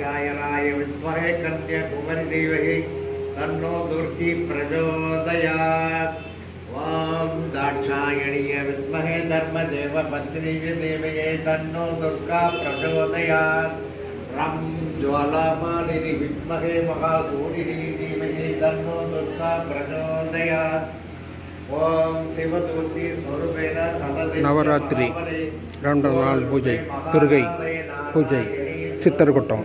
कात्यायनाय विद्महे कन्याकुमारी देवहि तन्नो दुर्गी प्रचोदयात् ॐ दाक्षायणीय विद्महे धर्मदेव पत्नी च देवये तन्नो दुर्गा प्रचोदयात् रं ज्वालामालिनि विद्महे महासूरिणि धीमहि तन्नो दुर्गा प्रचोदयात् ॐ शिवदूर्ति स्वरूपेण सदति நவராத்திரி இரண்டாம் நாள் பூஜை துர்கை பூஜை சித்தர்குட்டம்